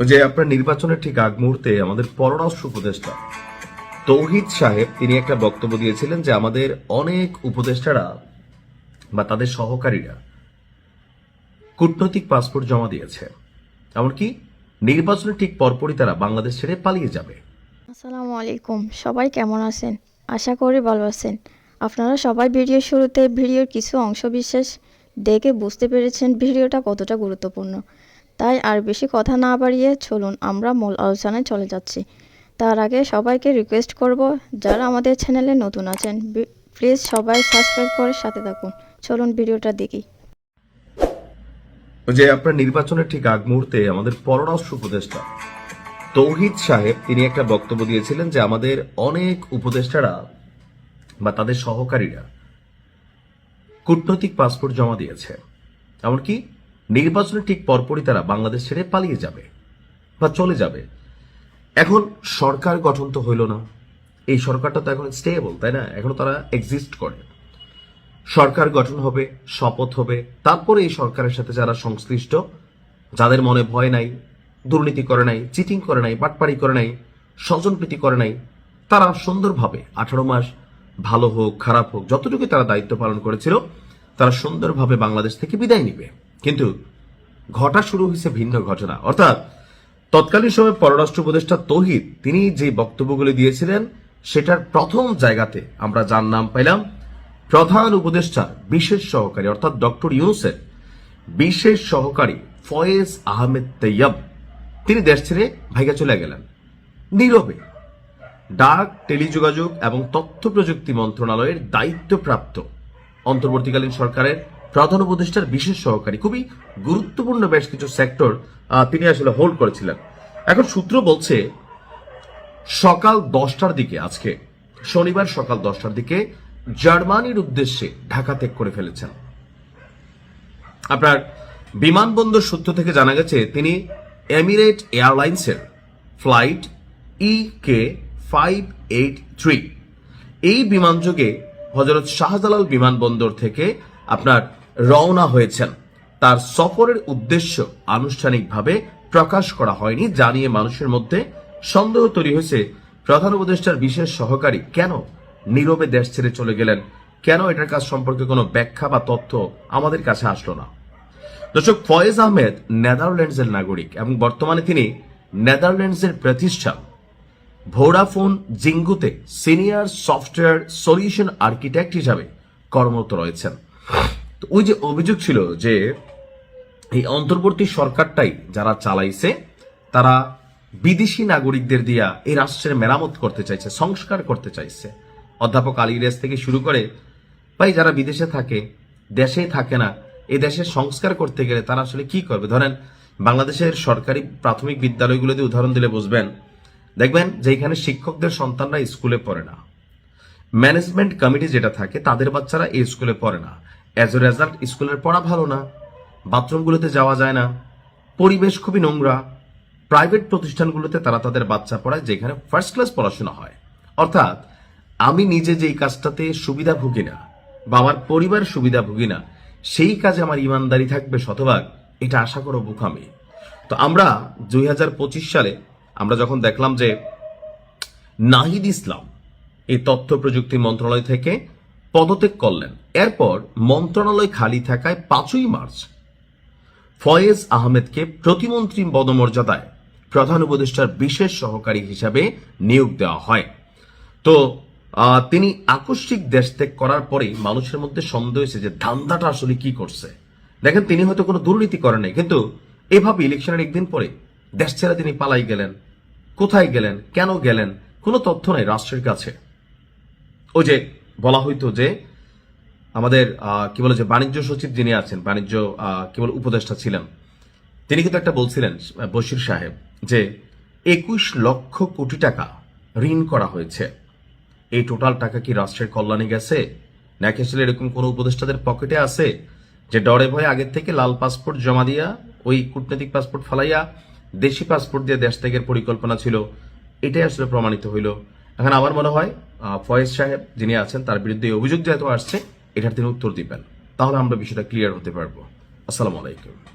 যে আপনার নির্বাচনের ঠিক আগ মুহূর্তে আমাদের পররাষ্ট্র উপদেষ্টা তৌহিদ সাহেব, তিনি একটা বক্তব্য দিয়েছিলেন যে আমাদের অনেক উপদেষ্টারা বা তাদের সহকারীরা কূটনৈতিক পাসপোর্ট জমা দিয়েছে। এমনকি নির্বাচনের ঠিক পরপরই তারা বাংলাদেশ ছেড়ে পালিয়ে যাবে। আসসালামু আলাইকুম। সবাই কেমন আছেন? আশা করি ভালো আছেন। আপনারা সবাই ভিডিওর শুরুতে ভিডিওর কিছু অংশ বিশেষ দেখে বুঝতে পেরেছেন ভিডিওটা কতটা গুরুত্বপূর্ণ। তাই আর বেশি কথা না বাড়িয়ে চলুন, আমরা মূল আলোচনায় চলে যাচ্ছি। তার আগে সবাইকে রিকোয়েস্ট করব, যারা আমাদের চ্যানেলে নতুন আছেন প্লিজ সবাই সাবস্ক্রাইব করে সাথে থাকুন। চলুন ভিডিওটা দেখি। যে আপনার নির্বাচনের ঠিক আগ মুহূর্তে আমাদের পররাষ্ট্র উপদেষ্টা তৌহিদ সাহেব, তিনি একটা বক্তব্য দিয়েছিলেন যে আমাদের অনেক উপদেষ্টারা বা তাদের সহকারীরা কূটনৈতিক পাসপোর্ট জমা দিয়েছে। এমনকি নির্বাচনের ঠিক পরপরই তারা বাংলাদেশ ছেড়ে পালিয়ে যাবে বা চলে যাবে। এখন সরকার গঠন তো হইল না। এই সরকারটা তো এখন স্টেবল তাই না? এখনও তারা এক্সিস্ট করে। সরকার গঠন হবে, শপথ হবে। তারপরে এই সরকারের সাথে যারা সংশ্লিষ্ট, যাদের মনে ভয় নাই, দুর্নীতি করে নাই চিটিং করে নাই, বাটপাড়ি করে নাই, স্বজনপ্রীতি করে নাই, তারা সুন্দরভাবে আঠারো মাস ভালো হোক, খারাপ হোক যতটুকু তারা দায়িত্ব পালন করেছিল, তারা সুন্দরভাবে বাংলাদেশ থেকে বিদায় নিবে। কিন্তু ঘটা শুরু হয়েছে ভিন্ন ঘটনা। অর্থাৎ তৎকালীন সময় পররাষ্ট্র উপদেষ্টা তহিদ, তিনি যে বক্তব্যগুলি দিয়েছিলেন, সেটার প্রথম জায়গাতে আমরা যার নাম পাইলাম, প্রধান উপদেষ্টা, বিশেষ সহকারী, অর্থাৎ ডক্টর ইউনুসের বিশেষ সহকারী, ফয়েজ আহমেদ তৈয়ব। তিনি দেশ ছেড়ে ভাইগা চলে গেলেন। নীরবে ডাক, টেলিযোগাযোগ এবং তথ্য প্রযুক্তি মন্ত্রণালয়ের দায়িত্বপ্রাপ্ত অন্তর্বর্তীকালীন সরকারের প্রধান উপদেষ্টার বিশেষ সহকারী। খুবই গুরুত্বপূর্ণ বেশ কিছু সেক্টর তিনি আসলে হোল্ড করেছিলেন। এখন সূত্র বলছে, সকাল দশটার দিকে, আজকে, শনিবার সকাল দশটার দিকে, জার্মানির উদ্দেশ্যে ঢাকা ত্যাগ করে ফেলেছেন। আপনার বিমানবন্দর সূত্র থেকে জানা গেছে, তিনি এমিরেট এয়ারলাইন্সের flight E K five eight three এই বিমানযোগে হজরত শাহজালাল বিমানবন্দর থেকে আপনার রওনা হয়েছেন। তার সফরের উদ্দেশ্য আনুষ্ঠানিকভাবে প্রকাশ করা হয়নি, জানিয়ে মানুষের মধ্যে সন্দেহ তৈরি হয়েছে। প্রধান উপদেষ্টার বিশেষ সহকারী কেন নীরবে দেশ ছেড়ে চলে গেলেন? কেন এটার কাজ সম্পর্কে কোনো ব্যাখ্যা বা তথ্য আমাদের কাছে আসলো না? দর্শক, ফয়েজ আহমেদ নেদারল্যান্ডসের নাগরিক এবং বর্তমানে তিনি নেদারল্যান্ডসের প্রতিষ্ঠান ভোডাফোন জিঙ্গুতে সিনিয়র সফটওয়্যার সলিউশন আর্কিটেক্ট হিসাবে কর্মরত রয়েছেন। তো ওই যে অভিযোগ ছিল যে এই অন্তর্বর্তী সরকারটাই যারা চালাইছে, তারা বিদেশি নাগরিকদের দিয়া এই রাষ্ট্রের মেরামত করতে চাইছে, সংস্কার করতে চাইছে। অধ্যাপক আলী রেস থেকে শুরু করে ভাই যারা বিদেশে থাকে, দেশেই থাকে না, এই দেশের সংস্কার করতে গেলে তারা আসলে কি করবে? ধরেন বাংলাদেশের সরকারি প্রাথমিক বিদ্যালয়গুলোতে উদাহরণ দিলে বুঝবেন, দেখবেন যে এখানে শিক্ষকদের সন্তানরা স্কুলে পড়ে না। ম্যানেজমেন্ট কমিটি যেটা থাকে, তাদের বাচ্চারা এই স্কুলে পড়ে না। অ্যাজ এ রেজাল্ট স্কুলের পড়া ভালো না, বাথরুমগুলোতে যাওয়া যায় না, পরিবেশ খুবই নোংরা। প্রাইভেট প্রতিষ্ঠানগুলোতে তারা তাদের বাচ্চা পড়ায় যেখানে ফার্স্ট ক্লাস পড়াশোনা হয়। অর্থাৎ, আমি নিজে যেই কাজটাতে সুবিধা ভুগি না বা আমার পরিবার সুবিধা ভুগি না, সেই কাজে আমার ইমানদারি থাকবে শতভাগ, এটা আশা করো বোকামি। তো আমরা দুই হাজার পঁচিশ সালে আমরা যখন দেখলাম যে নাহিদ ইসলাম এই তথ্য প্রযুক্তি মন্ত্রণালয় থেকে পদত্যাগ করলেন। এরপর মন্ত্রণালয় খালি থাকায় পাঁচই মার্চ ফয়েজ আহমেদকে প্রতিমন্ত্রী পদমর্যাদায় প্রধান উপদেষ্টার বিশেষ সহকারী হিসাবে নিয়োগ দেওয়া হয়। তো তিনি আকস্মিক দেশ ত্যাগ করার পরেই মানুষের মধ্যে সন্দেহ হয়েছে যে ধান্দাটা আসলে কি করছে। দেখেন, তিনি হয়তো কোনো দুর্নীতি করেন নাই, কিন্তু এভাবে ইলেকশনের একদিন পরে দেশ ছেড়ে তিনি পালাই গেলেন। কোথায় গেলেন? কেন গেলেন? কোনো তথ্য নাই রাষ্ট্রের কাছে। ওই যে বলা হইতো যে আমাদের কি বলে যে বাণিজ্য সচিব যিনি আছেন, বাণিজ্য কি বলে উপদেষ্টা ছিলেন, তিনি কিন্তু একটা বলছিলেন, বশির সাহেব, যে একুশ লক্ষ কোটি টাকা ঋণ করা হয়েছে। এই টোটাল টাকা কি রাষ্ট্রের কল্যাণে গেছে? নাকি আসলে এরকম কোনো উপদেষ্টাদের পকেটে আছে যে ডরে ভয়ে আগের থেকে লাল পাসপোর্ট জমা দিয়া, ওই কূটনৈতিক পাসপোর্ট ফালাইয়া, দেশি পাসপোর্ট দিয়ে দেশ ত্যাগের পরিকল্পনা ছিল? এটাই আসলে প্রমাণিত হইল। এখন আমার মনে হয় ফয়েজ সাহেব যিনি আছেন, তার বিরুদ্ধে অভিযোগ যেহেতু আসছে, এটার তিনি উত্তর দিবেন। তাহলে আমরা বিষয়টা ক্লিয়ার হতে পারব। আসসালামু আলাইকুম।